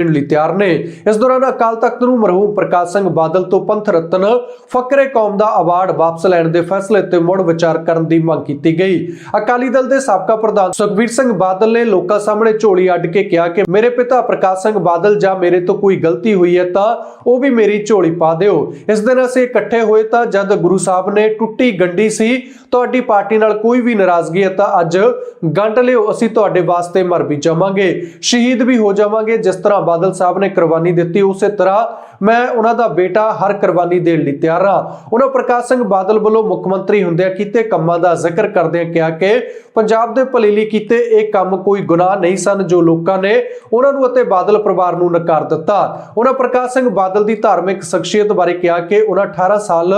ਦੇਣ ਲਈ ਤਿਆਰ ਨੇ। ਇਸ ਦੌਰਾਨ ਅਕਾਲ ਤਖਤ ਨੂੰ ਮਰਹੂਮ ਪ੍ਰਕਾਸ਼ ਸਿੰਘ ਬਾਦਲ ਤੋਂ ਪੰਥ ਰਤਨ, ਫਕਰੇ ਕੌਮ ਦਾ ਅਵਾਰਡ ਵਾਪਸ ਲੈਣ ਦੇ ਫੈਸਲੇ ਤੇ ਮੁੜ ਵਿਚਾਰ ਕਰਨ ਦੀ ਮੰਗ ਕੀਤੀ ਗਈ। ਅਕਾਲੀ ਦਲ ਦੇ ਸਾਬਕਾ ਪ੍ਰਧਾਨ ਸੁਖਬੀਰ ਸਿੰਘ ਬਾਦਲ ਨੇ ਲੋਕਾਂ ਸਾਹਮਣੇ ਝੋਲੀ ਅੱਡ ਕੇ ਕਿਹਾ ਕਿ ਮੇਰੇ ਪਿਤਾ ਪ੍ਰਕਾਸ਼ ਸਿੰਘ ਬਾਦਲ ਜਾਂ ਮੇਰੇ ਤੋਂ ਕੋਈ ਗਲਤੀ ਹੋਈ ਹੈ ਤਾਂ ਉਹ ਵੀ ਮੇਰੀ ਝੋਲੀ ਪਾ ਦਿਓ। ਇਸ ਦਿਨ ਅਸੀਂ ਇਕੱਠੇ ਹੋਏ ਤਾਂ ਜਦ ਗੁਰੂ ਸਾਹਿਬ ਨੇ ਟੁੱਟੀ ਗੰਢੀ ਸੀ, ਤੁਹਾਡੀ ਪਾਰਟੀ ਨਾਲ ਕੋਈ ਵੀ ਨਾਰਾਜ਼ਗੀ ਹੈ ਤਾਂ ਅੱਜ ਗੰਢ ਲਿਓ, ਅਸੀਂ ਤੁਹਾਡੇ ਵਾਸਤੇ ਮਰ ਵੀ ਜਾਵਾਂਗੇ। ਸ਼ਹੀਦ ਵੀ ਹੋ ਜਾਵਾਂਗੇ, ਜਿਸ ਤਰ੍ਹਾਂ ਬਾਦਲ ਸਾਹਿਬ ਨੇ ਕੁਰਬਾਨੀ ਦਿੱਤੀ ਉਸੇ ਤਰ੍ਹਾਂ ਮੈਂ ਉਹਨਾਂ ਦਾ ਬੇਟਾ ਹਰ ਕੁਰਬਾਨੀ ਦੇਣ ਲਈ ਤਿਆਰ ਹਾਂ। ਉਹਨਾਂ ਪ੍ਰਕਾਸ਼ ਸਿੰਘ ਬਾਦਲ ਵੱਲੋਂ ਮੁੱਖ ਮੰਤਰੀ ਹੁੰਦਿਆਂ ਕੀਤੇ ਕੰਮਾਂ ਦਾ ਜ਼ਿਕਰ ਕਰਦਿਆਂ ਕਿਹਾ ਕਿ ਪੰਜਾਬ ਦੇ ਭਲੇ ਲਈ ਕੀਤੇ ਇਹ ਕੰਮ ਕੋਈ ਗੁਨਾਹ ਨਹੀਂ ਸਨ ਜੋ ਲੋਕਾਂ ਨੇ ਉਹਨਾਂ ਨੂੰ ਅਤੇ ਬਾਦਲ ਪਰਿਵਾਰ ਨੂੰ ਨਕਾਰ ਦਿੱਤਾ। ਉਹਨਾਂ ਪ੍ਰਕਾਸ਼ ਸਿੰਘ ਬਾਦਲ ਦੀ ਧਾਰਮਿਕ ਸ਼ਖਸੀਅਤ ਬਾਰੇ ਕਿਹਾ ਕਿ ਉਹਨਾਂ 18 ਸਾਲ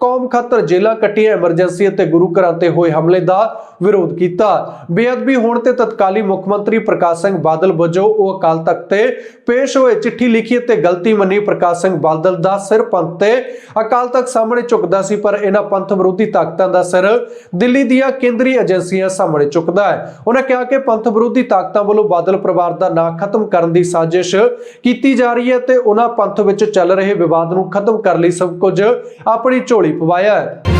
ਕੌਮ ਖਾਤਰ ਜੇਲ੍ਹਾਂ ਕੱਟੀਆਂ, ਐਮਰਜੈਂਸੀ ਅਤੇ ਗੁਰੂ ਘਰਾਂ ਤੇ ਹੋਏ ਹਮਲੇ ਦਾ ਵਿਰੋਧ ਕੀਤਾ। ਬੇਅਦਬੀ ਹੋਣ ਤੇ ਤਤਕਾਲੀ ਮੁੱਖ ਮੰਤਰੀ ਪ੍ਰਕਾਸ਼ ਸਿੰਘ ਬਾਦਲ ਵਜੋਂ ਉਹ ਅਕਾਲ ਤਖਤ ਤੇ ਪੇਸ਼ ਹੋਏ ਚਿੱਠੀ ਲਿਖੀ ਅਤੇ ਗਲਤੀ ਮੰਨੀ ਪ੍ਰਕਾਸ਼ ਸਿੰਘ ਬਾਦਲ ਦਾ ਸਿਰ ਪੰਥ ਤੇ ਅਕਾਲ ਤਖਤ ਸਾਹਮਣੇ ਝੁਕਦਾ ਸੀ, ਪਰ ਇਹਨਾਂ ਪੰਥ ਵਿਰੋਧੀ ਤਾਕਤਾਂ ਦਾ ਸਿਰ ਦਿੱਲੀ ਦੀਆਂ ਕੇਂਦਰੀ ਏਜੰਸੀਆਂ ਸਾਹਮਣੇ ਝੁਕਦਾ ਹੈ। ਉਹਨਾਂ ਕਿਹਾ ਕਿ ਪੰਥ ਵਿਰੋਧੀ ਤਾਕਤਾਂ ਵੱਲੋਂ ਬਾਦਲ ਪਰਿਵਾਰ ਦਾ ਨਾਂ ਖਤਮ ਕਰਨ ਦੀ ਸਾਜ਼ਿਸ਼ ਕੀਤੀ ਜਾ ਰਹੀ ਹੈ ਤੇ ਉਹਨਾਂ ਪੰਥ ਵਿੱਚ ਚੱਲ ਰਹੇ ਵਿਵਾਦ ਨੂੰ ਖਤਮ ਕਰਨ ਲਈ ਸਭ ਕੁਝ ਆਪਣੀ ਝੋਲੀ ਪਵਾਇਆ ਹੈ।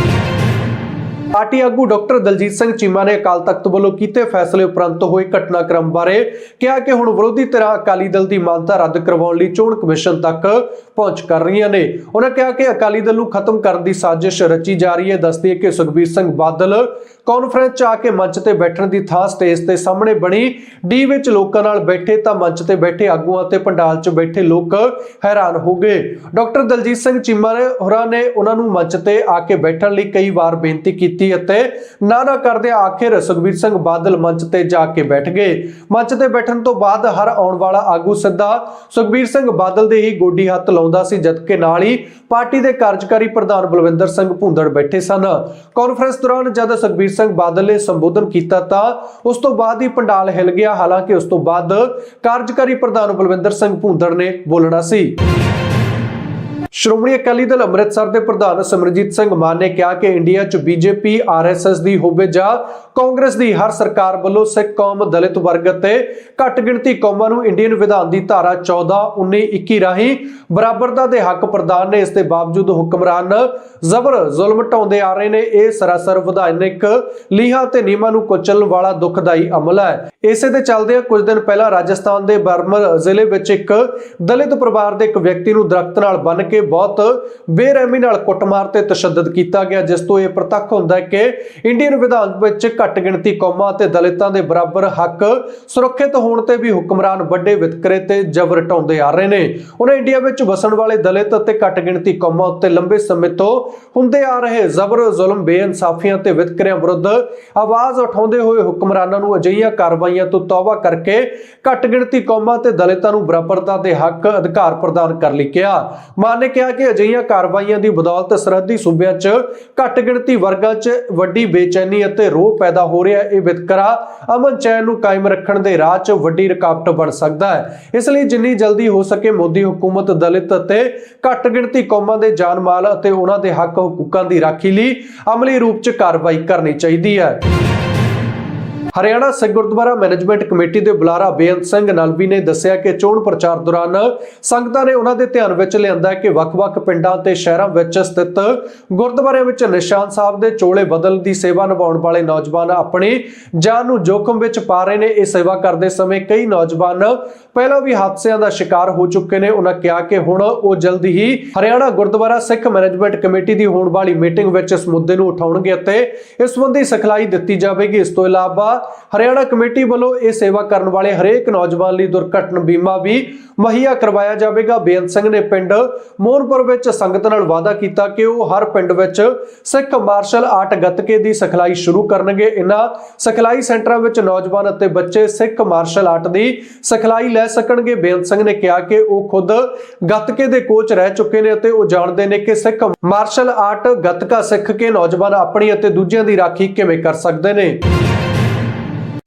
ਪਾਰਟੀ ਆਗੂ ਡਾਕਟਰ ਦਲਜੀਤ ਸਿੰਘ ਚੀਮਾ ਨੇ ਅਕਾਲ ਤਖਤ ਵੱਲੋਂ ਕੀਤੇ ਫੈਸਲੇ ਉਪਰੰਤ ਹੋਏ ਘਟਨਾਕ੍ਰਮ ਬਾਰੇ ਕਿਹਾ ਕਿ ਹੁਣ ਵਿਰੋਧੀ ਧਿਰਾਂ ਅਕਾਲੀ ਦਲ ਦੀ ਮਾਨਤਾ ਰੱਦ ਕਰਵਾਉਣ ਲਈ ਚੋਣ ਕਮਿਸ਼ਨ ਤੱਕ ਪਹੁੰਚ ਕਰ ਰਹੀਆਂ ਨੇ। ਉਹਨਾਂ ਕਿਹਾ ਕਿ ਅਕਾਲੀ ਦਲ ਨੂੰ ਖਤਮ ਕਰਨ ਦੀ ਸਾਜ਼ਿਸ਼ ਰਚੀ ਜਾ ਰਹੀ ਹੈ। ਦੱਸਦੀ ਹੈ ਕਿ ਸੁਖਬੀਰ ਸਿੰਘ ਬਾਦਲ ਕਾਨਫਰੰਸ 'ਚ ਆ ਕੇ ਮੰਚ ਤੇ ਬੈਠਣ ਦੀ ਥਾਂ ਸਟੇਜ ਤੇ ਸਾਹਮਣੇ ਬਣੀ। ਡੀ ਵਿੱਚ ਲੋਕਾਂ ਨਾਲ ਬੈਠੇ ਤਾਂ ਮੰਚ ਤੇ ਬੈਠੇ ਆਗੂਆਂ ਤੇ ਪੰਡਾਲ 'ਚ ਬੈਠੇ ਲੋਕ ਹੈਰਾਨ ਹੋ ਗਏ। ਡਾਕਟਰ ਦਲਜੀਤ ਸਿੰਘ ਚੀਮਾ ਹੋਰਾਂ ਨੇ ਉਹਨਾਂ ਨੂੰ ਮੰਚ ਤੇ ਆ ਕੇ ਬੈਠਣ ਲਈ ਕਈ ਵਾਰ ਬੇਨਤੀ ਕੀਤੀ। ਅਤੇ ਨਾ ਕਰਦੇ ਆਖਿਰ ਸੁਖਬੀਰ ਸਿੰਘ ਬਾਦਲ ਮੰਚ ਤੇ ਜਾ ਕੇ ਬੈਠ ਗਏ। ਮੰਚ ਤੇ ਬੈਠਣ ਤੋਂ ਬਾਅਦ ਹਰ ਆਉਣ ਵਾਲਾ ਆਗੂ ਸਿੱਧਾ ਸੁਖਬੀਰ ਸਿੰਘ ਬਾਦਲ ਦੇ ਹੀ ਗੋਡੀ ਹੱਥ ਲਾਉਂਦਾ ਸੀ ਜਦਕਿ ਨਾਲ ਹੀ ਪਾਰਟੀ ਦੇ ਕਾਰਜਕਾਰੀ ਪ੍ਰਧਾਨ ਬਲਵਿੰਦਰ ਸਿੰਘ ਭੁੰਦੜ ਬੈਠੇ ਸਨ। ਕਾਨਫਰੰਸ ਦੌਰਾਨ ਜਦ ਸੁਖਬੀਰ ਸਿੰਘ ਬਾਦਲ ਨੇ ਸੰਬੋਧਨ ਕੀਤਾ ਤਾਂ ਉਸ ਤੋਂ ਬਾਅਦ ਹੀ ਪੰਡਾਲ ਹਿਲ ਗਿਆ। ਹਾਲਾਂਕਿ ਉਸ ਤੋਂ ਬਾਅਦ ਕਾਰਜਕਾਰੀ ਪ੍ਰਧਾਨ ਬਲਵਿੰਦਰ ਸਿੰਘ ਭੁੰਦੜ ਨੇ ਬੋਲਣਾ ਸੀ। ਸ਼੍ਰੋਮਣੀ ਅਕਾਲੀ ਦਲ ਅੰਮ੍ਰਿਤਸਰ ਦੇ ਪ੍ਰਧਾਨ ਸਿਮਰਜੀਤ ਸਿੰਘ ਮਾਨ ਨੇ ਕਿਹਾ ਕਿ ਇੰਡੀਆ 'ਚ ਬੀਜੇਪੀ ਆਰਐਸਐਸ ਦੀ ਹੋਵੇ ਜਾਂ ਕਾਂਗਰਸ ਦੀ, ਹਰ ਸਰਕਾਰ ਵੱਲੋਂ ਸਿੱਖ ਕੌਮ, ਦਲਿਤ ਵਰਗ ਅਤੇ ਘੱਟ ਗਿਣਤੀ ਕੌਮਾਂ ਨੂੰ ਇੰਡੀਅਨ ਵਿਧਾਨ ਦੀ ਧਾਰਾ 14 19 21 ਰਾਹੀਂ ਬਰਾਬਰਤਾ ਦੇ ਹੱਕ ਪ੍ਰਦਾਨ ਨੇ। ਇਸ ਦੇ ਬਾਵਜੂਦ ਹੁਕਮਰਾਨ ਜ਼ਬਰ ਜ਼ੁਲਮ ਢਾਉਂਦੇ ਆ ਰਹੇ ਨੇ। ਇਹ ਸਰਾਸਰ ਵਿਧਾਨਿਕ ਲੀਹਾਂ ਤੇ ਨਿਯਮਾਂ ਨੂੰ ਕੁਚਲਣ ਵਾਲਾ ਦੁਖਦਾਈ ਅਮਲ ਹੈ। ਇਸੇ ਦੇ ਚੱਲਦੇ ਕੁਝ ਦਿਨ ਪਹਿਲਾਂ ਰਾਜਸਥਾਨ ਦੇ ਬਰਮਰ ਜ਼ਿਲ੍ਹੇ ਵਿੱਚ ਇੱਕ ਦਲਿਤ ਪਰਿਵਾਰ ਦੇ ਇੱਕ ਵਿਅਕਤੀ ਨੂੰ ਦਰਖਤ ਨਾਲ ਬੰਨ੍ਹ ਕੇ ਬਹੁਤ ਬੇਰਹਿਮੀ ਨਾਲ ਕੁੱਟਮਾਰ ਤੇ ਤਸ਼ੱਦਦ ਕੀਤਾ ਗਿਆ, ਜਿਸ ਤੋਂ ਇਹ ਪ੍ਰਤੱਖ ਹੁੰਦਾ ਹੈ ਕਿ ਇੰਡੀਅਨ ਵਿਧਾਨ ਵਿੱਚ ਘੱਟ ਗਿਣਤੀ ਕੌਮਾਂ ਅਤੇ ਦਲਿਤਾਂ ਦੇ ਬਰਾਬਰ ਹੱਕ ਸੁਰੱਖਿਅਤ ਹੋਣ ਤੇ ਵੀ ਹੁਕਮਰਾਨ ਵੱਡੇ ਵਿਤਕਰੇ ਤੇ ਜ਼ਬਰ ਢਾਉਂਦੇ ਆ ਰਹੇ ਨੇ। ਉਹਨਾਂ ਇੰਡੀਆ ਵਿੱਚ ਵਸਣ ਵਾਲੇ ਦਲਿਤ ਅਤੇ ਘੱਟ ਗਿਣਤੀ ਕੌਮਾਂ ਉੱਤੇ ਲੰਬੇ ਸਮੇਂ ਤੋਂ ਹੁੰਦੇ ਆ ਰਹੇ ਜ਼ਬਰ ਜ਼ੁਲਮ ਬੇਇਨਸਾਫੀਆਂ ਤੇ ਵਿਤਕਰਿਆਂ ਵਿਰੁੱਧ ਆਵਾਜ਼ ਉਠਾਉਂਦੇ ਹੋਏ ਹੁਕਮਰਾਨਾਂ ਨੂੰ ਅਜਿਹੀਆਂ ਕਾਰਵਾਈਆਂ ਤੋਂ ਤੌਬਾ ਕਰਕੇ ਘੱਟ ਗਿਣਤੀ ਕੌਮਾਂ ਤੇ ਦਲਿਤਾਂ ਨੂੰ ਬਰਾਬਰਤਾ ਦੇ ਹੱਕ ਅਧਿਕਾਰ ਪ੍ਰਦਾਨ ਕਰ ਲਈ ਕਿਹਾ। ਮਾਨ ਨੇ ਕਿਹਾ ਕਿ ਅਜਿਹੀਆਂ ਕਾਰਵਾਈਆਂ ਦੀ ਬਦੌਲਤ ਸਰਹੱਦੀ ਸੂਬਿਆਂ 'ਚ ਘੱਟ ਗਿਣਤੀ ਵਰਗਾਂ 'ਚ ਵੱਡੀ ਬੇਚੈਨੀ ਅਤੇ ਰੋਹ ਪੈਦਾ ਹੋ ਰਿਹਾ ਇਹ ਵਿਤਕਰਾ ਅਮਨ ਚੈਨ ਨੂੰ ਕਾਇਮ ਰੱਖਣ ਦੇ ਰਾਹ 'ਚ ਵੱਡੀ ਰੁਕਾਵਟ ਬਣ ਸਕਦਾ ਹੈ। ਇਸ ਲਈ ਜਿੰਨੀ ਜਲਦੀ ਹੋ ਸਕੇ ਮੋਦੀ ਹਕੂਮਤ, ਦਲਿਤ ਅਤੇ ਘੱਟ ਗਿਣਤੀ ਕੌਮਾਂ ਦੇ ਜਾਨ ਮਾਲ ਅਤੇ ਉਹਨਾਂ ਦੇ ਹੱਕ ਹਕੂਕਾਂ ਦੀ ਰਾਖੀ ਲਈ ਅਮਲੀ ਰੂਪ 'ਚ ਕਾਰਵਾਈ ਕਰਨੀ ਚਾਹੀਦੀ ਹੈ। ਹਰਿਆਣਾ ਸਿੱਖ ਗੁਰਦੁਆਰਾ ਮੈਨੇਜਮੈਂਟ ਕਮੇਟੀ ਦੇ ਬੁਲਾਰਾ ਬੇਅੰਤ ਸਿੰਘ ਨਲਵੀ ਨੇ ਦੱਸਿਆ ਕਿ ਚੋਣ ਪ੍ਰਚਾਰ ਦੌਰਾਨ ਸੰਗਤਾਂ ਨੇ ਉਹਨਾਂ ਦੇ ਧਿਆਨ ਵਿੱਚ ਲਿਆਂਦਾ ਕਿ ਵੱਖ-ਵੱਖ ਪਿੰਡਾਂ ਤੇ ਸ਼ਹਿਰਾਂ ਵਿੱਚ ਸਥਿਤ ਗੁਰਦੁਆਰਿਆਂ ਵਿੱਚ ਨਿਸ਼ਾਨ ਸਾਹਿਬ ਦੇ ਚੋਲੇ ਬਦਲ ਦੀ ਸੇਵਾ ਨਿਭਾਉਣ ਵਾਲੇ ਨੌਜਵਾਨ ਆਪਣੀ ਜਾਨ ਨੂੰ ਜੋਖਮ ਵਿੱਚ ਪਾ ਰਹੇ ਨੇ। ਇਹ ਸੇਵਾ ਕਰਦੇ ਸਮੇਂ ਕਈ ਨੌਜਵਾਨ ਪਹਿਲਾਂ ਵੀ ਹਾਦਸਿਆਂ ਦਾ ਸ਼ਿਕਾਰ ਹੋ ਚੁੱਕੇ ਨੇ। ਉਹਨਾਂ ਕਿਹਾ ਕਿ ਹੁਣ ਉਹ ਜਲਦੀ ਹੀ ਹਰਿਆਣਾ ਗੁਰਦੁਆਰਾ ਸਿੱਖ ਮੈਨੇਜਮੈਂਟ ਕਮੇਟੀ ਦੀ ਹੋਣ ਵਾਲੀ ਮੀਟਿੰਗ ਵਿੱਚ ਇਸ ਮੁੱਦੇ ਨੂੰ ਉਠਾਉਣਗੇ ਅਤੇ ਇਸ ਸੰਬੰਧੀ ਸਿਖਲਾਈ ਦਿੱਤੀ ਜਾਵੇਗੀ। ਇਸ ਤੋਂ ਇਲਾਵਾ ਹਰਿਆਣਾ ਕਮੇਟੀ ਵੱਲੋਂ ਇਹ ਸੇਵਾ ਕਰਨ ਵਾਲੇ ਹਰੇਕ ਨੌਜਵਾਨ ਲਈ ਦੁਰਘਟਨਾ ਬੀਮਾ ਵੀ ਮੁਹੱਈਆ ਕਰਵਾਇਆ ਜਾਵੇਗਾ। ਬੇਅੰਤ ਸਿੰਘ ਨੇ ਪਿੰਡ ਮੋਹਨਪੁਰ ਵਿੱਚ ਸੰਗਤ ਨਾਲ ਵਾਅਦਾ ਕੀਤਾ ਕਿ ਉਹ ਹਰ ਪਿੰਡ ਵਿੱਚ ਸਿੱਖ ਮਾਰਸ਼ਲ ਆਰਟ ਗੱਤਕੇ ਦੀ ਸਿਖਲਾਈ ਸ਼ੁਰੂ ਕਰਨਗੇ। ਇਨ੍ਹਾਂ ਸਿਖਲਾਈ ਸੈਂਟਰਾਂ ਵਿੱਚ ਨੌਜਵਾਨ ਅਤੇ ਬੱਚੇ ਸਿੱਖ ਮਾਰਸ਼ਲ ਆਰਟ ਦੀ ਸਿਖਲਾਈ ਲੈ ਸਕਣਗੇ। ਬੇਅੰਤ ਸਿੰਘ ਨੇ ਕਿਹਾ ਕਿ ਉਹ ਖੁਦ ਗੱਤਕੇ ਦੇ ਕੋਚ ਰਹਿ ਚੁੱਕੇ ਨੇ ਅਤੇ ਉਹ ਜਾਣਦੇ ਨੇ ਕਿ ਸਿੱਖ ਮਾਰਸ਼ਲ ਆਰਟ ਗੱਤਕਾ ਸਿੱਖ ਕੇ ਨੌਜਵਾਨ ਆਪਣੀ ਅਤੇ ਦੂਜਿਆਂ ਦੀ ਰਾਖੀ ਕਿਵੇਂ ਕਰ ਸਕਦੇ ਨੇ।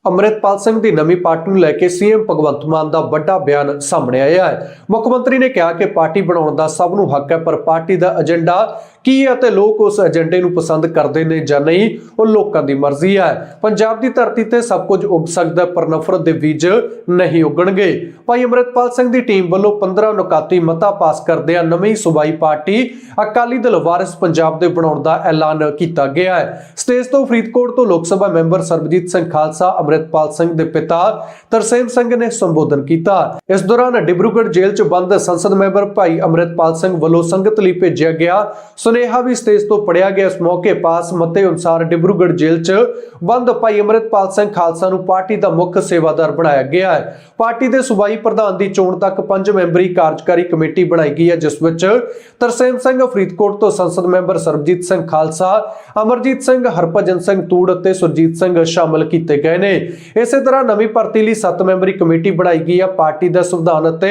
ਅੰਮ੍ਰਿਤਪਾਲ ਸਿੰਘ ਦੀ ਨਵੀਂ ਪਾਰਟੀ ਨੂੰ ਲੈ ਕੇ ਸੀਐਮ ਭਗਵੰਤ ਮਾਨ ਦਾ ਵੱਡਾ ਬਿਆਨ ਸਾਹਮਣੇ ਆਇਆ ਹੈ। ਮੁੱਖ ਮੰਤਰੀ ਨੇ ਕਿਹਾ ਕਿ ਪਾਰਟੀ ਬਣਾਉਣ ਦਾ ਸਭ ਨੂੰ ਹੱਕ ਹੈ, ਪਰ ਪਾਰਟੀ ਦਾ ਏਜੰਡਾ ਕੀ ਹੈ ਤੇ ਲੋਕ ਉਸ ਏਜੰਡੇ ਨੂੰ ਪਸੰਦ ਕਰਦੇ ਨੇ ਜਾਂ ਨਹੀਂ, ਉਹ ਲੋਕਾਂ ਦੀ ਮਰਜ਼ੀ ਹੈ। ਪੰਜਾਬ ਦੀ ਧਰਤੀ ਤੇ ਸਭ ਕੁਝ ਉੱਗ ਸਕਦਾ ਪਰ ਨਫ਼ਰਤ ਦੇ ਬੀਜ ਨਹੀਂ ਉੱਗਣਗੇ। ਭਾਈ ਅੰਮ੍ਰਿਤਪਾਲ ਸਿੰਘ ਦੀ ਟੀਮ ਵੱਲੋਂ 15 ਨੁਕਾਤੀ ਮਤਾ ਪਾਸ ਕਰਦਿਆਂ ਨਵੀਂ ਸੂਬਾਈ ਪਾਰਟੀ ਅਕਾਲੀ ਦਲ ਵਾਰਿਸ ਪੰਜਾਬ ਦੇ ਬਣਾਉਣ ਦਾ ਐਲਾਨ ਕੀਤਾ ਗਿਆ ਹੈ। ਸਟੇਜ ਤੋਂ ਫਰੀਦਕੋਟ ਤੋਂ ਲੋਕ ਸਭਾ ਮੈਂਬਰ ਸਰਬਜੀਤ ਸਿੰਘ ਖਾਲਸਾ, ਅੰਮ੍ਰਿਤਪਾਲ ਸਿੰਘ ਦੇ ਪਿਤਾ ਤਰਸੇਮ ਸਿੰਘ ਨੇ ਸੰਬੋਧਨ ਕੀਤਾ। ਇਸ ਦੌਰਾਨ ਡਿਬਰੂਗੜ੍ਹ ਜੇਲ੍ਹ 'ਚ ਬੰਦ ਸੰਸਦ ਮੈਂਬਰ ਭਾਈ ਅੰਮ੍ਰਿਤਪਾਲ ਸਿੰਘ ਵੱਲੋਂ ਸੰਗਤ ਲਈ ਭੇਜਿਆ ਗਿਆ। ਸੁਨੇਹਾ ਵੀ ਸਟੇਜ ਤੋਂ ਪੜਿਆ ਗਿਆ। ਇਸ ਮੌਕੇ ਪਾਸ ਮਤੇ ਅਨੁਸਾਰ ਡਿਬਰੂਗੜ੍ਹ ਜੇਲ੍ਹ 'ਚ ਬੰਦ ਭਾਈ ਅੰਮ੍ਰਿਤਪਾਲ ਸਿੰਘ ਖਾਲਸਾ ਨੂੰ ਪਾਰਟੀ ਦਾ ਮੁੱਖ ਸੇਵਾਦਾਰ ਬਣਾਇਆ ਗਿਆ ਹੈ। ਪਾਰਟੀ ਦੇ ਸੂਬਾਈ ਪ੍ਰਧਾਨ ਦੀ ਚੋਣ ਤੱਕ ਪੰਜ ਮੈਂਬਰੀ ਕਾਰਜਕਾਰੀ ਕਮੇਟੀ ਬਣਾਈ ਗਈ ਹੈ, ਜਿਸ ਵਿੱਚ ਤਰਸੇਮ ਸਿੰਘ ਫਰੀਦਕੋਟ ਤੋਂ ਸੰਸਦ ਮੈਂਬਰ ਸਰਬਜੀਤ ਸਿੰਘ ਖਾਲਸਾ, ਅਮਰਜੀਤ ਸਿੰਘ, ਹਰਭਜਨ ਸਿੰਘ ਤੂੜ ਅਤੇ ਸੁਰਜੀਤ ਸਿੰਘ ਸ਼ਾਮਲ ਕੀਤੇ ਗਏ ਨੇ। ਇਸੇ ਤਰ੍ਹਾਂ ਨਵੀਂ ਭਰਤੀ ਲਈ 7 ਮੈਂਬਰੀ ਕਮੇਟੀ ਬਣਾਈ ਗਈ ਹੈ। ਪਾਰਟੀ ਦਾ ਸੰਵਿਧਾਨ ਅਤੇ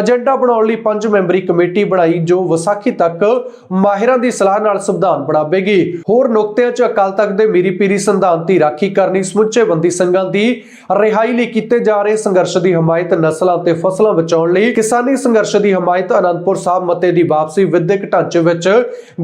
ਏਜੰਡਾ ਬਣਾਉਣ ਲਈ ਪੰਜ ਮੈਂਬਰੀ ਕਮੇਟੀ ਬਣਾਈ, ਜੋ ਵਿਸਾਖੀ ਤੱਕ ਮਾਹਿਰਾਂ ਦੀ ਸਲਾਹ ਨਾਲ ਸੰਵਿਧਾਨ ਬਣਾਵੇਗੀ। ਹੋਰ ਨੁਕਤਿਆਂ 'ਚ ਅਕਾਲ ਤਖਤ ਦੇ ਮੀਰੀ ਪੀਰੀ ਸੰਵਿਧਾਨ ਦੀ ਰਾਖੀ ਕਰਨੀ ਸਮੁੱਚੇ ਬੰਦੀ ਸੰਘਾਂ ਦੀ ਰਿਹਾਈ ਲਈ ਕੀਤੇ ਜਾ ਰਹੇ ਸੰਘਰਸ਼ ਦੀ ਹਮਾਇਤ, ਨਸਲਾਂ ਤੇ ਫਸਲਾਂ ਬਚਾਉਣ ਲਈ ਕਿਸਾਨੀ ਸੰਘਰਸ਼ ਦੀ ਹਮਾਇਤ ਅਨੰਦਪੁਰ ਸਾਹਿਬ ਮਤੇ ਦੀ ਵਾਪਸੀ ਵਿਦਿਅਕ ਢਾਂਚੇ ਵਿੱਚ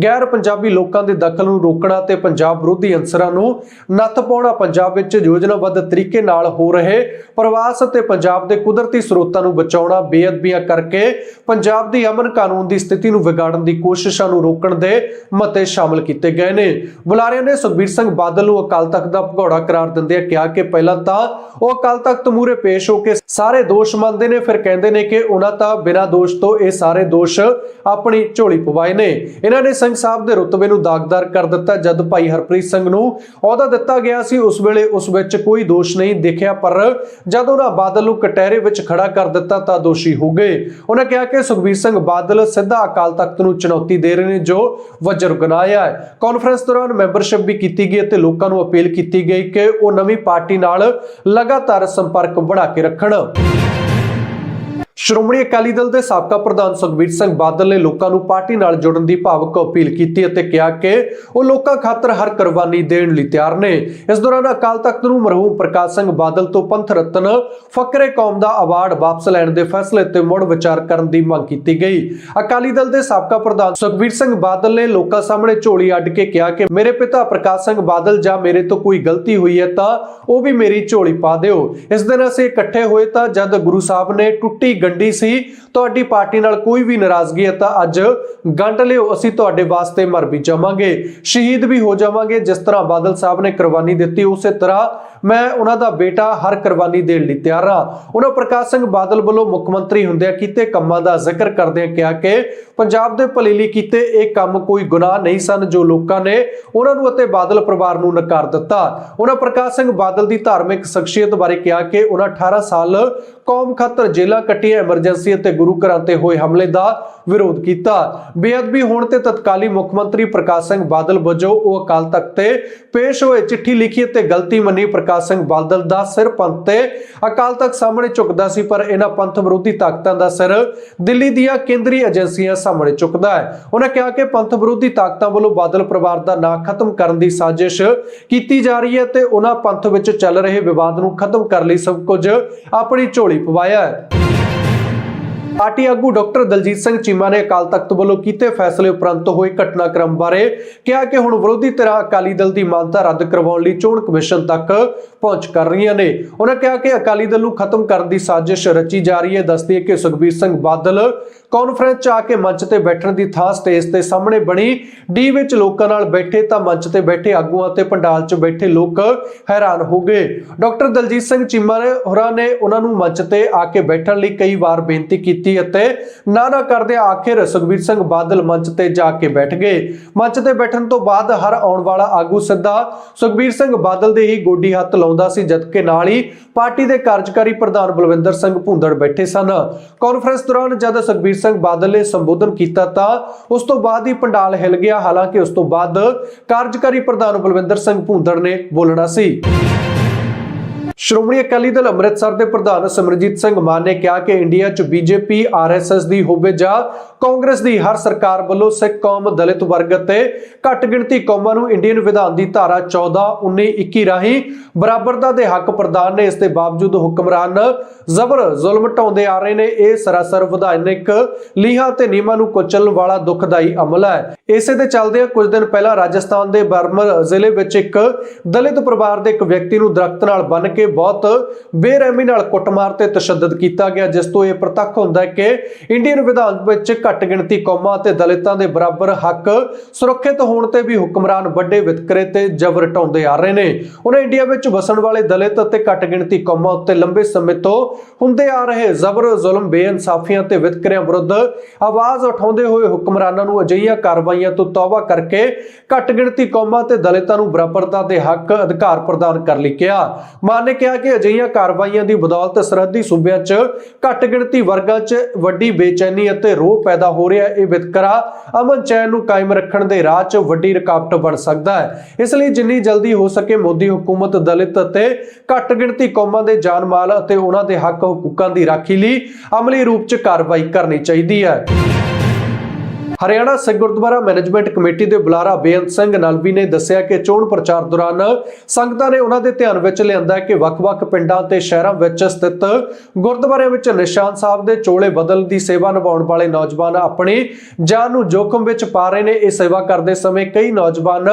ਗੈਰ ਪੰਜਾਬੀ ਲੋਕਾਂ ਦੇ ਦਖਲ ਨੂੰ ਰੋਕਣਾ ਤੇ ਪੰਜਾਬ ਵਿਰੋਧੀ ਅੰਸਰਾਂ ਨੂੰ ਨੱਥ ਪਾਉਣਾ ਪੰਜਾਬ ਵਿੱਚ ਯੋਜਨਾਬੱਧ ਤਰੀਕੇ ਨਾਲ ਹੋ ਰਹੇ ਪ੍ਰਵਾਸ ਅਤੇ ਪੰਜਾਬ ਦੇ ਕੁਦਰਤੀ ਸਰੋਤਾਂ ਨੂੰ ਬਚਾਉਣਾ, ਬੇਅਦਬੀਆਂ ਕਰਕੇ ਪੰਜਾਬ ਦੀ ਅਮਨ ਕਾਨੂੰਨ ਦੀ ਸਥਿਤੀ ਨੂੰ ਵਿਗਾੜਨ ਦੀ ਕੋਸ਼ਿਸ਼ਾਂ ਨੂੰ ਰੋਕਣ ਦੇ ਮਤੇ ਸ਼ਾਮਲ ਕੀਤੇ ਗਏ ਨੇ। ਬੁਲਾਰਿਆਂ ਨੇ ਸੁਖਬੀਰ ਸਿੰਘ ਬਾਦਲ ਨੂੰ ਅਕਾਲ ਤਖਤ ਦਾ ਭਗੌੜਾ ਕਰਾਰ ਦਿੰਦਿਆਂ ਕਿਹਾ ਕਿ ਪਹਿਲਾਂ ਤਾਂ ਉਹ ਅਕਾਲ ਤਖਤ ਮੂਹਰੇ ਪੇਸ਼ ਹੋ ਕੇ ਸਾਰੇ ਦੋਸ਼ ਮੰਨਦੇ ਨੇ, ਫਿਰ ਕਹਿੰਦੇ ਨੇ ਕਿ ਉਹਨਾਂ ਤਾਂ ਬਿਨਾਂ ਦੋਸ਼ ਤੋਂ ਇਹ ਸਾਰੇ ਦੋਸ਼ ਆਪਣੀ ਝੋਲੀ ਪਵਾਏ ਨੇ। ਇਹਨਾਂ ਨੇ ਸਿੰਘ ਸਾਹਿਬ ਦੇ ਰੁਤਬੇ ਨੂੰ ਦਾਗਦਾਰ ਕਰ ਦਿੱਤਾ। ਜਦ ਭਾਈ ਹਰਪ੍ਰੀਤ ਸਿੰਘ ਨੂੰ ਅਹੁਦਾ ਦਿੱਤਾ ਗਿਆ ਸੀ, ਉਸ ਵੇਲੇ ਉਸ ਵਿੱਚ ਕੋਈ ਦੋਸ਼ ਨਹੀਂ ਦੇਖਿਆ, ਪਰ ਜਦ ਉਹਨਾਂ ਬਾਦਲ ਨੂੰ ਕਟਹਿਰੇ ਵਿੱਚ ਖੜਾ ਕਰ ਦਿੱਤਾ ਤਾਂ ਦੋਸ਼ੀ ਹੋ ਗਏ। ਉਹਨਾਂ ਕਿਹਾ ਕਿ ਸੁਖਬੀਰ ਸਿੰਘ ਬਾਦਲ ਸਿੱਧਾ ਅਕਾਲ ਤਖਤ ਨੂੰ ਚੁਣੌਤੀ ਦੇ ਰਹੇ ਨੇ, ਜੋ ਵਜਰ ਗਨਾਇਆ ਹੈ। ਕਾਨਫਰੰਸ ਦੌਰਾਨ ਮੈਂਬਰਸ਼ਿਪ ਵੀ ਕੀਤੀ ਗਈ ਅਤੇ ਲੋਕਾਂ ਨੂੰ ਅਪੀਲ ਕੀਤੀ ਗਈ ਕਿ ਉਹ ਨਵੀਂ ਪਾਰਟੀ ਨਾਲ ਲਗਾਤਾਰ ਸੰਪਰਕ ਬਣਾ ਕੇ ਰੱਖਣ। ਸ਼੍ਰੋਮਣੀ ਅਕਾਲੀ ਦਲ ਦੇ ਸਾਬਕਾ ਪ੍ਰਧਾਨ ਸੁਖਬੀਰ ਸਿੰਘ ਬਾਦਲ ਨੇ ਲੋਕਾਂ ਨੂੰ ਪਾਰਟੀ ਨਾਲ ਜੁੜਨ ਦੀ ਭਾਵਕ ਅਪੀਲ ਕੀਤੀ ਅਤੇ ਕਿਹਾ ਕਿ ਉਹ ਲੋਕਾਂ ਖਾਤਰ ਹਰ ਕੁਰਬਾਨੀ ਦੇਣ ਲਈ ਤਿਆਰ ਨੇ। ਇਸ ਦੌਰਾਨ ਅਕਾਲ ਤਖਤ ਨੂੰ ਮਰਹੂਮ ਪ੍ਰਕਾਸ਼ ਸਿੰਘ ਬਾਦਲ ਤੋਂ ਪੰਥ ਰਤਨ, ਫਕਰੇ ਕੌਮ ਦਾ ਅਵਾਰਡ ਵਾਪਸ ਲੈਣ ਦੇ ਫੈਸਲੇ ਤੇ ਮੁੜ ਵਿਚਾਰ ਕਰਨ ਦੀ ਮੰਗ ਕੀਤੀ ਗਈ। ਅਕਾਲੀ ਦਲ ਦੇ ਸਾਬਕਾ ਪ੍ਰਧਾਨ ਸੁਖਬੀਰ ਸਿੰਘ ਬਾਦਲ ਨੇ ਲੋਕਾਂ ਸਾਹਮਣੇ ਝੋਲੀ ਅੱਡ ਕੇ ਕਿਹਾ ਕਿ ਮੇਰੇ ਪਿਤਾ ਪ੍ਰਕਾਸ਼ ਸਿੰਘ ਬਾਦਲ ਜਾਂ ਮੇਰੇ ਤੋਂ ਕੋਈ ਗਲਤੀ ਹੋਈ ਹੈ ਤਾਂ ਉਹ ਵੀ ਮੇਰੀ ਝੋਲੀ ਪਾ ਦਿਓ। ਇਸ ਦਿਨ ਅਸੀਂ ਇਕੱਠੇ ਹੋਏ ਤਾਂ ਜਦ ਗੁਰੂ ਸਾਹਿਬ ਨੇ ਟੁੱਟੀ ਗੰਢੀ ਸੀ। ਤੁਹਾਡੀ ਪਾਰਟੀ ਨਾਲ ਕੋਈ ਵੀ ਨਾਰਾਜ਼ਗੀ ਹੈ ਤਾਂ ਅੱਜ ਗੰਢ ਲਿਓ। ਅਸੀਂ ਤੁਹਾਡੇ ਵਾਸਤੇ ਮਰ ਵੀ ਜਾਵਾਂਗੇ। ਸ਼ਹੀਦ ਵੀ ਹੋ ਜਾਵਾਂਗੇ। ਜਿਸ ਤਰ੍ਹਾਂ ਬਾਦਲ ਸਾਹਿਬ ਨੇ ਕੁਰਬਾਨੀ ਦਿੱਤੀ, ਉਸੇ ਤਰ੍ਹਾਂ ਮੈਂ ਉਹਨਾਂ ਦਾ ਬੇਟਾ ਹਰ ਕੁਰਬਾਨੀ ਦੇਣ ਲਈ ਤਿਆਰ ਹਾਂ। ਉਹਨਾਂ ਪ੍ਰਕਾਸ਼ ਸਿੰਘ ਬਾਦਲ ਵੱਲੋਂ ਮੁੱਖ ਮੰਤਰੀ ਹੁੰਦਿਆਂ ਕੀਤੇ ਕੰਮਾਂ ਦਾ ਜ਼ਿਕਰ ਕਰਦਿਆਂ ਕਿਹਾ ਕਿ ਪੰਜਾਬ ਦੇ ਭਲੇ ਲਈ ਕੀਤੇ ਇਹ ਕੰਮ ਕੋਈ ਗੁਨਾਹ ਨਹੀਂ ਸਨ ਜੋ ਲੋਕਾਂ ਨੇ ਉਹਨਾਂ ਨੂੰ ਅਤੇ ਬਾਦਲ ਪਰਿਵਾਰ ਨੂੰ ਨਕਾਰ ਦਿੱਤਾ। ਉਹਨਾਂ ਪ੍ਰਕਾਸ਼ ਸਿੰਘ ਬਾਦਲ ਦੀ ਧਾਰਮਿਕ ਸ਼ਖਸੀਅਤ ਬਾਰੇ ਕਿਹਾ ਕਿ ਉਹਨਾਂ 18 ਸਾਲ ਕੌਮ ਖਾਤਰ ਜੇਲ੍ਹਾਂ ਕੱਟੀਆਂ ਐਮਰਜੈਂਸੀ ਅਤੇ ਗੁਰੂ ਘਰਾਂ ਤੇ ਹੋਏ ਹਮਲੇ ਦਾ ਵਿਰੋਧ ਕੀਤਾ। ਬੇਅਦਬੀ ਹੋਣ ਤੇ ਤਤਕਾਲੀ ਮੁੱਖ ਮੰਤਰੀ ਪ੍ਰਕਾਸ਼ ਸਿੰਘ ਬਾਦਲ ਵਜੋਂ ਉਹ ਅਕਾਲ ਤਖਤ ਤੇ ਪੇਸ਼ ਹੋਏ ਚਿੱਠੀ ਲਿਖੀ ਅਤੇ ਗਲਤੀ ਮੰਨੀ। ਪ੍ਰਕਾਸ਼ ਸਿੰਘ ਬਾਦਲ ਦਾ ਸਿਰ ਪੰਥ ਤੇ ਅਕਾਲ ਤਖਤ ਸਾਹਮਣੇ ਝੁਕਦਾ ਸੀ, ਪਰ ਇਹਨਾਂ ਪੰਥ ਵਿਰੋਧੀ ਤਾਕਤਾਂ ਦਾ ਸਿਰ ਦਿੱਲੀ ਦੀਆਂ ਕੇਂਦਰੀ ਏਜੰਸੀਆਂ ਸਾਹਮਣੇ ਝੁਕਦਾ ਹੈ। ਉਹਨਾਂ ਕਿਹਾ ਕਿ ਪੰਥ ਵਿਰੋਧੀ ਤਾਕਤਾਂ ਵੱਲੋਂ ਬਾਦਲ ਪਰਿਵਾਰ ਦਾ ਨਾਂ ਖਤਮ ਕਰਨ ਦੀ ਸਾਜ਼ਿਸ਼ ਕੀਤੀ ਜਾ ਰਹੀ ਹੈ ਤੇ ਉਹਨਾਂ ਪੰਥ ਵਿੱਚ ਚੱਲ ਰਹੇ ਵਿਵਾਦ ਨੂੰ ਖਤਮ ਕਰਨ ਲਈ ਸਭ ਕੁਝ ਆਪਣੀ ਝੋਲੀ ਪਵਾਇਆ ਹੈ। ਪਾਰਟੀ ਆਗੂ ਡਾਕਟਰ ਦਲਜੀਤ ਸਿੰਘ ਚੀਮਾ ਨੇ ਅਕਾਲ ਤਖਤ ਵੱਲੋਂ ਕੀਤੇ ਫੈਸਲੇ ਉਪਰੰਤ ਹੋਏ ਘਟਨਾਕ੍ਰਮ ਬਾਰੇ ਕਿਹਾ ਕਿ ਹੁਣ ਵਿਰੋਧੀ ਧਿਰਾਂ ਅਕਾਲੀ ਦਲ ਦੀ ਮਾਨਤਾ ਰੱਦ ਕਰਵਾਉਣ ਲਈ ਚੋਣ ਕਮਿਸ਼ਨ ਤੱਕ ਪਹੁੰਚ ਕਰ ਰਹੀਆਂ ਨੇ। ਉਹਨਾਂ ਕਿਹਾ ਕਿ ਅਕਾਲੀ ਦਲ ਨੂੰ ਖਤਮ ਕਰਨ ਦੀ ਸਾਜ਼ਿਸ਼ ਰਚੀ ਜਾ ਰਹੀ ਹੈ। ਦੱਸਦੀ ਹੈ ਕਿ ਸੁਖਬੀਰ ਸਿੰਘ ਬਾਦਲ ਕਾਨਫਰੰਸ 'ਚ ਆ ਕੇ ਮੰਚ ਤੇ ਬੈਠਣ ਦੀ ਥਾਂ ਸਟੇਜ ਤੇ ਸਾਹਮਣੇ ਬਣੀ। ਡੀ ਵਿੱਚ ਲੋਕਾਂ ਨਾਲ ਬੈਠੇ ਤਾਂ ਮੰਚ ਤੇ ਬੈਠੇ ਆਗੂਆਂ ਤੇ ਪੰਡਾਲ 'ਚ ਬੈਠੇ ਲੋਕ ਹੈਰਾਨ ਹੋ ਗਏ। ਡਾਕਟਰ ਦਲਜੀਤ ਸਿੰਘ ਚੀਮਾ ਨੇ ਹੋਰਾਂ ਨੇ ਉਹਨਾਂ ਨੂੰ ਮੰਚ ਤੇ ਆ ਕੇ ਬੈਠਣ ਲਈ ਕਈ ਵਾਰ ਬੇਨਤੀ ਕੀਤੀ ਅਤੇ ਨਾ ਨਾ ਕਰਦੇ ਆਖਿਰ ਸੁਖਬੀਰ ਸਿੰਘ ਬਾਦਲ ਮੰਚ ਤੇ ਜਾ ਕੇ ਬੈਠ ਗਏ। ਮੰਚ ਤੇ ਬੈਠਣ ਤੋਂ ਬਾਅਦ ਹਰ ਆਉਣ ਵਾਲਾ ਆਗੂ ਸਿੱਧਾ ਸੁਖਬੀਰ ਸਿੰਘ ਬਾਦਲ ਦੇ ਹੀ ਗੋਡੀ ਹੱਥ ਲਾਉਂਦਾ ਸੀ ਜਦਕਿ ਨਾਲ ਹੀ ਪਾਰਟੀ ਦੇ ਕਾਰਜਕਾਰੀ ਪ੍ਰਧਾਨ ਬਲਵਿੰਦਰ ਸਿੰਘ ਭੁੰਦੜ ਬੈਠੇ ਸਨ। ਕਾਨਫਰੰਸ ਦੌਰਾਨ ਜਦ ਸੁਖਬੀਰ ਸਿੰਘ ਬਾਦਲ ਨੇ ਸੰਬੋਧਨ ਕੀਤਾ ਤਾਂ ਉਸ ਤੋਂ ਬਾਅਦ ਹੀ ਪੰਡਾਲ ਹਿਲ ਗਿਆ। ਹਾਲਾਂਕਿ ਉਸ ਤੋਂ ਬਾਅਦ ਕਾਰਜਕਾਰੀ ਪ੍ਰਧਾਨ ਬਲਵਿੰਦਰ ਸਿੰਘ ਭੁੰਦੜ ਨੇ ਬੋਲਣਾ ਸੀ। ਸ਼੍ਰੋਮਣੀ ਅਕਾਲੀ ਦਲ ਅੰਮ੍ਰਿਤਸਰ ਦੇ ਪ੍ਰਧਾਨ ਸਿਮਰਜੀਤ ਸਿੰਘ ਮਾਨ ਨੇ ਕਿਹਾ ਕਿ ਇੰਡੀਆ 'ਚ ਬੀਜੇਪੀ, ਆਰਐਸਐਸ ਦੀ ਹੋਵੇ ਜਾਂ ਕਾਂਗਰਸ ਦੀ, ਹਰ ਸਰਕਾਰ ਵੱਲੋਂ ਸਿੱਖ ਕੌਮ, ਦਲਿਤ ਵਰਗ ਅਤੇ ਘੱਟ ਗਿਣਤੀ ਕੌਮਾਂ ਨੂੰ ਇੰਡੀਅਨ ਵਿਧਾਨ ਦੀ ਧਾਰਾ 14 19 21 ਰਾਹੀਂ ਬਰਾਬਰਤਾ ਦੇ ਹੱਕ ਪ੍ਰਦਾਨ ਨੇ, ਇਸ ਦੇ ਬਾਵਜੂਦ ਹੁਕਮਰਾਨ ਜ਼ਬਰ ਜ਼ੁਲਮ ਢਾਉਂਦੇ ਆ ਰਹੇ ਨੇ। ਇਹ ਸਰਾਸਰ ਵਿਧਾਨਿਕ ਲੀਹਾਂ ਤੇ ਨਿਯਮਾਂ ਨੂੰ ਕੁਚਲਣ ਵਾਲਾ ਦੁਖਦਾਈ ਅਮਲ ਹੈ। ਇਸੇ ਦੇ ਚੱਲਦਿਆਂ ਕੁਝ ਦਿਨ ਪਹਿਲਾਂ ਰਾਜਸਥਾਨ ਦੇ ਬਰਮਰ ਜ਼ਿਲ੍ਹੇ ਵਿੱਚ ਇੱਕ ਦਲਿਤ ਪਰਿਵਾਰ ਦੇ ਇੱਕ ਵਿਅਕਤੀ ਨੂੰ ਦਰਖਤ ਨਾਲ ਬੰਨ੍ਹ ਕੇ ਬਹੁਤ ਬੇਰਹਿਮੀ ਨਾਲ ਕੁੱਟਮਾਰ ਤੇ ਤਸ਼ੱਦਦ ਕੀਤਾ ਗਿਆ, ਜਿਸ ਤੋਂ ਇਹ ਪ੍ਰਤੱਖ ਹੁੰਦਾ ਹੈ ਕਿ ਇੰਡੀਅਨ ਵਿਧਾਨ ਵਿੱਚ ਘੱਟ ਗਿਣਤੀ ਕੌਮਾਂ ਅਤੇ ਦਲਿਤਾਂ ਦੇ ਬਰਾਬਰ ਹੱਕ ਸੁਰੱਖਿਅਤ ਹੋਣ ਤੇ ਵੀ ਹੁਕਮਰਾਨ ਵੱਡੇ ਵਿਤਕਰੇ ਤੇ ਜ਼ਬਰ ਢਾਉਂਦੇ ਆ ਰਹੇ ਨੇ। ਉਹਨਾਂ ਇੰਡੀਆ ਵਿੱਚ ਵਸਣ ਵਾਲੇ ਦਲਿਤ ਅਤੇ ਘੱਟ ਗਿਣਤੀ ਕੌਮਾਂ ਉੱਤੇ ਲੰਬੇ ਸਮੇਂ ਤੋਂ ਹੁੰਦੇ ਆ ਰਹੇ ਜ਼ਬਰ, ਜ਼ੁਲਮ, ਬੇਇਨਸਾਫੀਆਂ ਤੇ ਵਿਤਕਰਿਆਂ ਵਿਰੁੱਧ ਆਵਾਜ਼ ਉਠਾਉਂਦੇ ਹੋਏ ਹੁਕਮਰਾਨਾਂ ਨੂੰ ਅਜਿਹੀਆਂ ਕਾਰਵਾਈਆਂ ਤੋਂ ਤੌਬਾ ਕਰਕੇ ਘੱਟ ਗਿਣਤੀ ਕੌਮਾਂ ਤੇ ਦਲਿਤਾਂ ਨੂੰ ਬਰਾਬਰਤਾ ਦੇ ਹੱਕ ਅਧਿਕਾਰ ਪ੍ਰਦਾਨ ਕਰ ਲਈ ਕਿਹਾ। ਮਾਨ ਨੇ ਕਿਹਾ ਕਿ ਅਜਿਹੀਆਂ ਕਾਰਵਾਈਆਂ ਦੀ ਬਦੌਲਤ ਸਰਹੱਦੀ ਸੂਬਿਆਂ 'ਚ ਘੱਟ ਗਿਣਤੀ ਵਰਗਾਂ 'ਚ ਵੱਡੀ ਬੇਚੈਨੀ ਅਤੇ ਰੋਹ ਪੈਦਾ ਹੋ ਰਿਹਾ ਇਹ ਵਿਤਕਰਾ ਅਮਨ ਚੈਨ ਨੂੰ ਕਾਇਮ ਰੱਖਣ ਦੇ ਰਾਹ 'ਚ ਵੱਡੀ ਰੁਕਾਵਟ ਬਣ ਸਕਦਾ ਹੈ। ਇਸ ਲਈ ਜਿੰਨੀ ਜਲਦੀ ਹੋ ਸਕੇ ਮੋਦੀ ਹਕੂਮਤ, ਦਲਿਤ ਅਤੇ ਘੱਟ ਗਿਣਤੀ ਕੌਮਾਂ ਦੇ ਜਾਨ ਮਾਲ ਅਤੇ ਉਹਨਾਂ ਦੇ ਹੱਕ ਹਕੂਕਾਂ ਦੀ ਰਾਖੀ ਲਈ ਅਮਲੀ ਰੂਪ 'ਚ ਕਾਰਵਾਈ ਕਰਨੀ ਚਾਹੀਦੀ ਹੈ। ਹਰਿਆਣਾ ਸਿੱਖ ਗੁਰਦੁਆਰਾ ਮੈਨੇਜਮੈਂਟ ਕਮੇਟੀ ਦੇ ਬੁਲਾਰਾ ਬੇਅੰਤ ਸਿੰਘ ਨਲਵੀ ਨੇ ਦੱਸਿਆ ਕਿ ਚੋਣ ਪ੍ਰਚਾਰ ਦੌਰਾਨ ਸੰਗਤਾਂ ਨੇ ਉਹਨਾਂ ਦੇ ਧਿਆਨ ਵਿੱਚ ਲਿਆਂਦਾ ਕਿ ਵੱਖ-ਵੱਖ ਪਿੰਡਾਂ ਤੇ ਸ਼ਹਿਰਾਂ ਵਿੱਚ ਸਥਿਤ ਗੁਰਦੁਆਰਿਆਂ ਵਿੱਚ ਨਿਸ਼ਾਨ ਸਾਹਿਬ ਦੇ ਚੋਲੇ ਬਦਲ ਦੀ ਸੇਵਾ ਨਿਭਾਉਣ ਵਾਲੇ ਨੌਜਵਾਨ ਆਪਣੀ ਜਾਨ ਨੂੰ ਜੋਖਮ ਵਿੱਚ ਪਾ ਰਹੇ ਨੇ। ਇਹ ਸੇਵਾ ਕਰਦੇ ਸਮੇਂ ਕਈ ਨੌਜਵਾਨ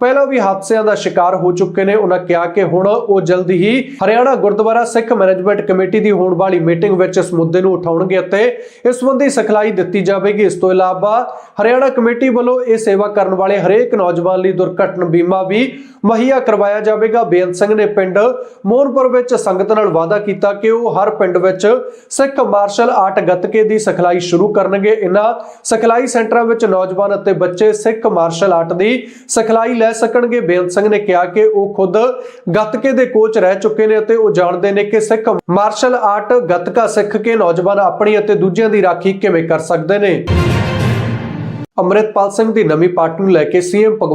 ਪਹਿਲਾਂ ਵੀ ਹਾਦਸਿਆਂ ਦਾ ਸ਼ਿਕਾਰ ਹੋ ਚੁੱਕੇ ਨੇ। ਉਹਨਾਂ ਕਿਹਾ ਕਿ ਹੁਣ ਉਹ ਜਲਦੀ ਹੀ ਹਰਿਆਣਾ ਗੁਰਦੁਆਰਾ ਸਿੱਖ ਮੈਨੇਜਮੈਂਟ ਕਮੇਟੀ ਦੀ ਹੋਣ ਵਾਲੀ ਮੀਟਿੰਗ ਵਿੱਚ ਇਸ ਮੁੱਦੇ ਨੂੰ ਉਠਾਉਣਗੇ ਅਤੇ ਇਸ ਸੰਬੰਧੀ ਸਿਖਲਾਈ ਦਿੱਤੀ ਜਾਵੇਗੀ। ਇਸ ਤੋਂ ਇਲਾਵਾ ਹਰਿਆਣਾ ਕਮੇਟੀ ਵੱਲੋਂ ਇਹ ਸੇਵਾ ਕਰਨ ਵਾਲੇ ਹਰੇਕ ਨੌਜਵਾਨ ਲਈ ਦੁਰਘਟਨਾ ਬੀਮਾ ਵੀ ਮੁਹੱਈਆ ਕਰਵਾਇਆ ਜਾਵੇਗਾ। ਬੇਅੰਤ ਸਿੰਘ ਨੇ ਪਿੰਡ ਮੋਹਨਪੁਰ ਵਿੱਚ ਸੰਗਤ ਨਾਲ ਵਾਅਦਾ ਕੀਤਾ ਕਿ ਉਹ ਹਰ ਪਿੰਡ ਵਿੱਚ ਸਿੱਖ ਮਾਰਸ਼ਲ ਆਰਟ ਗੱਤਕੇ ਦੀ ਸਿਖਲਾਈ ਸ਼ੁਰੂ ਕਰਨਗੇ। ਇਨ੍ਹਾਂ ਸਿਖਲਾਈ ਸੈਂਟਰਾਂ ਵਿੱਚ ਨੌਜਵਾਨ ਅਤੇ ਬੱਚੇ ਸਿੱਖ ਮਾਰਸ਼ਲ ਆਰਟ ਦੀ ਸਿਖਲਾਈ ਲੈ ਸਕਣਗੇ। ਬੇਅੰਤ ਸਿੰਘ ਨੇ ਕਿਹਾ ਕਿ ਉਹ ਖੁਦ ਗੱਤਕੇ ਦੇ ਕੋਚ ਰਹਿ ਚੁੱਕੇ ਨੇ ਅਤੇ ਉਹ ਜਾਣਦੇ ਨੇ ਕਿ ਸਿੱਖ ਮਾਰਸ਼ਲ ਆਰਟ ਗੱਤਕਾ ਸਿੱਖ ਕੇ ਨੌਜਵਾਨ ਆਪਣੀ ਅਤੇ ਦੂਜਿਆਂ ਦੀ ਰਾਖੀ ਕਿਵੇਂ ਕਰ ਸਕਦੇ ਨੇ। ਅੰਮ੍ਰਿਤਪਾਲ ਸਿੰਘ ਦੀ ਨਵੀਂ ਪਾਰਟੀ ਨੂੰ ਲੈ ਕੇ ਸੀਐਮ ਭਗਵੰਤ